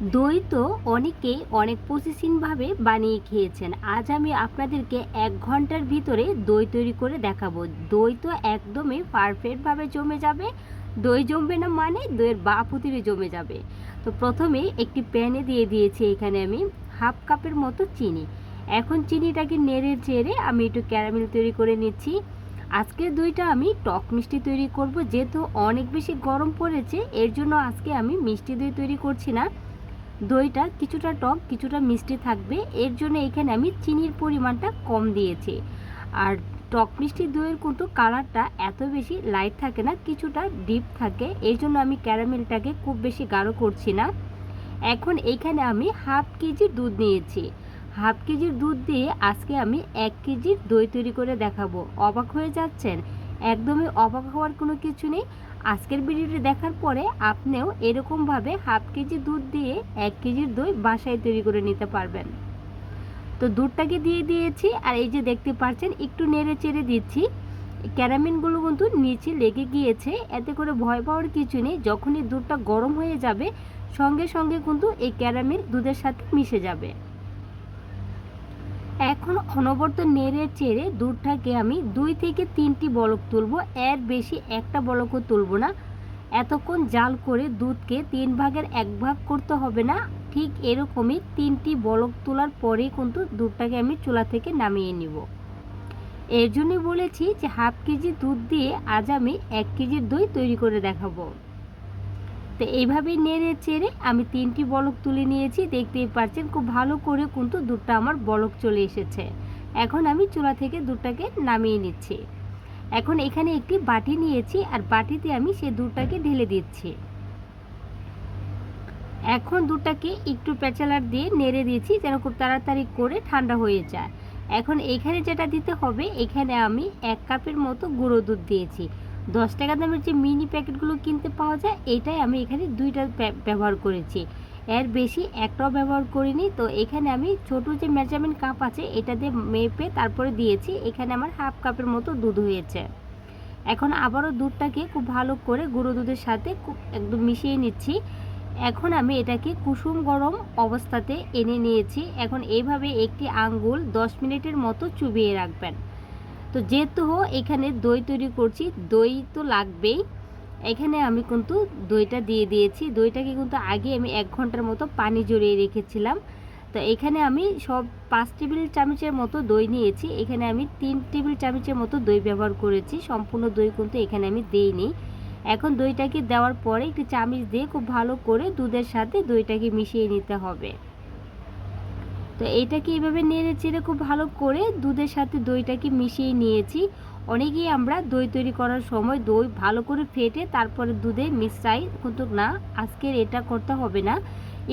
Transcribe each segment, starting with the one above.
দই তো অনেকেই অনেক প্রসেসিংভাবে বানিয়ে খেয়েছেন। আজ আমি আপনাদেরকে এক ঘণ্টার ভিতরে দই তৈরি করে দেখাবো। দই তো একদমই পারফেক্টভাবে জমে যাবে। দই জমবে না মানে দইয়ের বাপুতিরে জমে যাবে। তো প্রথমে একটি প্যানে দিয়ে দিয়েছি এখানে আমি হাফ কাপের মতো চিনি। এখন চিনিটাকে নেড়ে চেড়ে আমি একটু ক্যারামেল তৈরি করে নিচ্ছি। আজকের দইটা আমি টক মিষ্টি তৈরি করব। যেহেতু অনেক বেশি গরম পড়েছে, এর জন্য আজকে আমি মিষ্টি দই তৈরি করছি না। দইটা কিছুটা টক, কিছুটা মিষ্টি থাকবে। এর জন্য এখানে আমি চিনির পরিমাণটা কম দিয়েছি। আর টক মিষ্টি দইয়ের কিন্তু কালারটা এত বেশি লাইট থাকে না, কিছুটা ডিপ থাকে। এই জন্য আমি ক্যারামেলটাকে খুব বেশি গাঢ় করছি না। এখন এইখানে আমি হাফ কেজি দুধ নিয়েছি। হাফ কেজির দুধ দিয়ে আজকে আমি এক কেজির দই তৈরি করে দেখাবো। অবাক হয়ে যাচ্ছেন? একদমই অবাক হওয়ার কোনো কিছু নেই। আজকের ভিডিওটি দেখার পরে আপনিও এরকমভাবে হাফ কেজি দুধ দিয়ে এক কেজির দই বাসায় তৈরি করে নিতে পারবেন। তো দুধটাকে দিয়ে দিয়েছি, আর এই যে দেখতে পাচ্ছেন, একটু নেড়ে চেড়ে দিচ্ছি। ক্যারামিনগুলো কিন্তু নিচে লেগে গিয়েছে, এতে করে ভয় পাওয়ার কিছু নেই। যখনই দুধটা গরম হয়ে যাবে, সঙ্গে সঙ্গে কিন্তু এই ক্যারামিন দুধের সাথে মিশে যাবে। এখন অনবরত নেড়ে চেড়ে দুধটাকে আমি দুই থেকে তিনটি বলক তুলবো। এর বেশি একটা বলকও তুলব না। এতক্ষণ জাল করে দুধকে তিন ভাগের এক ভাগ করতে হবে না। ঠিক এরকমই তিনটি বলক তোলার পরে কিন্তু দুধটাকে আমি চুলা থেকে নামিয়ে নিব। এর জন্য বলেছি যে হাফ কেজি দুধ দিয়ে আজ আমি এক কেজির দই তৈরি করে দেখাবো। তো এইভাবে নেড়ে চেড়ে আমি তিনটি বলক তুলে নিয়েছি। দেখতেই পাচ্ছেন খুব ভালো করে কিন্তু দুধটা আমার বলক চলে এসেছে। এখন আমি চুলা থেকে দুধটাকে নামিয়ে নিচ্ছি। এখন এখানে একটি বাটি নিয়েছি আর বাটিতে আমি সে দুধটাকে ঢেলে দিচ্ছি। এখন দুধটাকে একটু পেঁচালার দিয়ে নেড়ে দিয়েছি যেন খুব তাড়াতাড়ি করে ঠান্ডা হয়ে যায়। এখন এখানে যেটা দিতে হবে, এখানে আমি এক কাপের মতো গুঁড়ো দুধ দিয়েছি। দশ টাকা দামের যে মিনি প্যাকেটগুলো কিনতে পাওয়া যায়, এটাই আমি এখানে দুইটা ব্যবহার করেছি। এর বেশি একটাও ব্যবহার করিনি, তো এখানে আমি ছোট যে মেজারমেন্ট কাপ আছে, এটা দিয়ে মেপে তারপরে দিয়েছি। এখানে আমার হাফ কাপের মতো দুধ হয়েছে। এখন আবারও দুধটাকে খুব ভালো করে গুঁড়ো দুধের সাথে একদম মিশিয়ে নিচ্ছি। এখন আমি এটাকে কুসুম গরম অবস্থাতে এনে নিয়েছি। এখন এইভাবে একটি আঙ্গুল দশ মিনিটের মতো চুবিয়ে রাখবেন। তো যেহেতু এখানে দই তৈরি করছি, দই তো লাগবেই। এখানে আমি কিন্তু দইটা দিয়ে দিয়েছি। দইটাকে কিন্তু আগে আমি এক ঘণ্টার মতো পানি জড়িয়ে রেখেছিলাম। তো এখানে আমি সব পাঁচ টেবিল চামচের মতো দই নিয়েছি। এখানে আমি তিন টেবিল চামচের মতো দই ব্যবহার করেছি। সম্পূর্ণ দই কিন্তু এখানে আমি দিইনি। এখন দইটাকে দেওয়ার পরে একটি চামচ দিয়ে খুব ভালো করে দুধের সাথে দইটাকে মিশিয়ে নিতে হবে। তো এইটাকে এইভাবে নেড়ে চেড়ে খুব ভালো করে দুধের সাথে দইটাকে মিশিয়ে নিয়েছি। অনেকেই আমরা দই তৈরি করার সময় দই ভালো করে ফেটে তারপরে দুধে মিশাই, কিন্তু না, আজকের এটা করতে হবে না।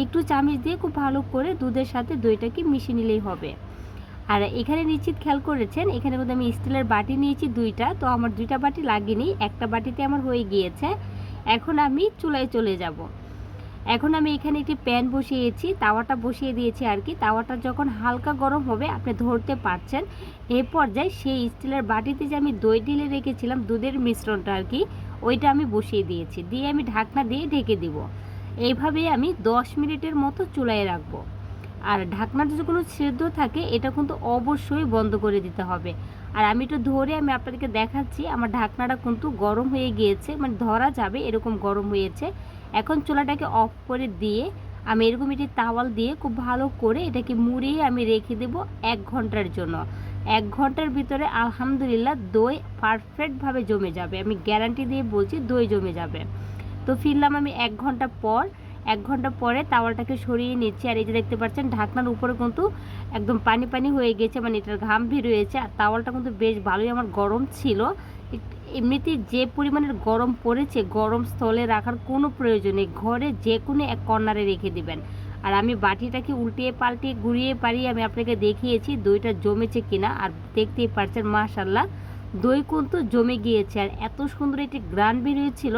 একটু চামচ দিয়ে খুব ভালো করে দুধের সাথে দইটাকে মিশিয়ে নিলেই হবে। আর এখানে নিশ্চিত খেয়াল করেছেন, এখানে কিন্তু আমি স্টিলের বাটি নিয়েছি দুইটা, তো আমার দুইটা বাটি লাগেনি, একটা বাটিতে আমার হয়ে গিয়েছে। এখন আমি চুলায় চলে যাব। এখন আমি এখানে একটি প্যান বসিয়েছি, তাওয়াটা বসিয়ে দিয়েছি আর কি। তাওয়াটা যখন হালকা গরম হবে, আপনি ধরতে পারছেন। এ পর্যায়ে সেই স্টিলের বাটিতে যে আমি দই ঢেলে রেখেছিলাম দুধের মিশ্রণটা আর কি, ওইটা আমি বসিয়ে দিয়েছি। দিয়ে আমি ঢাকনা দিয়ে ঢেকে দিব। এইভাবে আমি দশ মিনিটের মতো চুলায় রাখব। আর ঢাকনাটা যদি কোনো সেদ্ধ থাকে, এটা কিন্তু অবশ্যই বন্ধ করে দিতে হবে। আর আমি একটু ধরে আমি আপনাদেরকে দেখাচ্ছি, আমার ঢাকনাটা কিন্তু গরম হয়ে গিয়েছে মানে ধরা যাবে এরকম গরম হয়েছে। এখন চুলাটাকে অফ করে দিয়ে আমি এরকম একটি তাওয়াল দিয়ে খুব ভালো করে এটাকে মুড়িয়ে আমি রেখে দেব এক ঘণ্টার জন্য। এক ঘণ্টার ভিতরে আলহামদুলিল্লাহ দই পারফেক্টভাবে জমে যাবে। আমি গ্যারান্টি দিয়ে বলছি দই জমে যাবে। তো ফিরলাম আমি এক ঘণ্টা পর। এক ঘণ্টা পরে তাওয়ালটাকে সরিয়ে নিচ্ছি। আর এই যে দেখতে পাচ্ছেন, ঢাকনার উপরে কিন্তু একদম পানি পানি হয়ে গেছে মানে এটার ঘাম বের হয়েছে। আর তাওয়ালটা কিন্তু বেশ ভালোই আমার গরম ছিল। এমনিতেই যে পরিমাণের গরম পড়েছে, গরম স্থলে রাখার কোনো প্রয়োজন নেই। ঘরে যে কোনো এক কর্নারে রেখে দিবেন। আর আমি বাটিটাকে উল্টিয়ে পাল্টিয়ে ঘুরিয়ে পারিয়ে আমি আপনাকে দেখিয়েছি, দইটা জমেছে কিনা। আর দেখতেই পারছেন মাশাল্লাহ দই কিন্তু জমে গিয়েছে। আর এত সুন্দর একটি গ্রান বেরিয়েছিল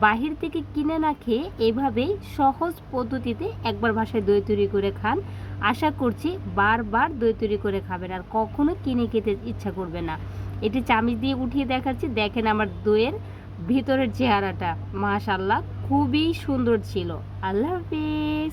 বাহির থেকে কিনে না খেয়ে এভাবেই সহজ পদ্ধতিতে একবার ভাষায় দই তৈরি করে খান। আশা করছি বারবার দই তৈরি করে খাবেন আর কখনো কিনে খেতে ইচ্ছা করবে না। এটি চামিচ দিয়ে উঠিয়ে দেখাচ্ছি। দেখেন আমার দইয়ের ভিতরের চেহারাটা। মাশাল্লাহ খুবই সুন্দর ছিল। আল্লাহ হাফিজ।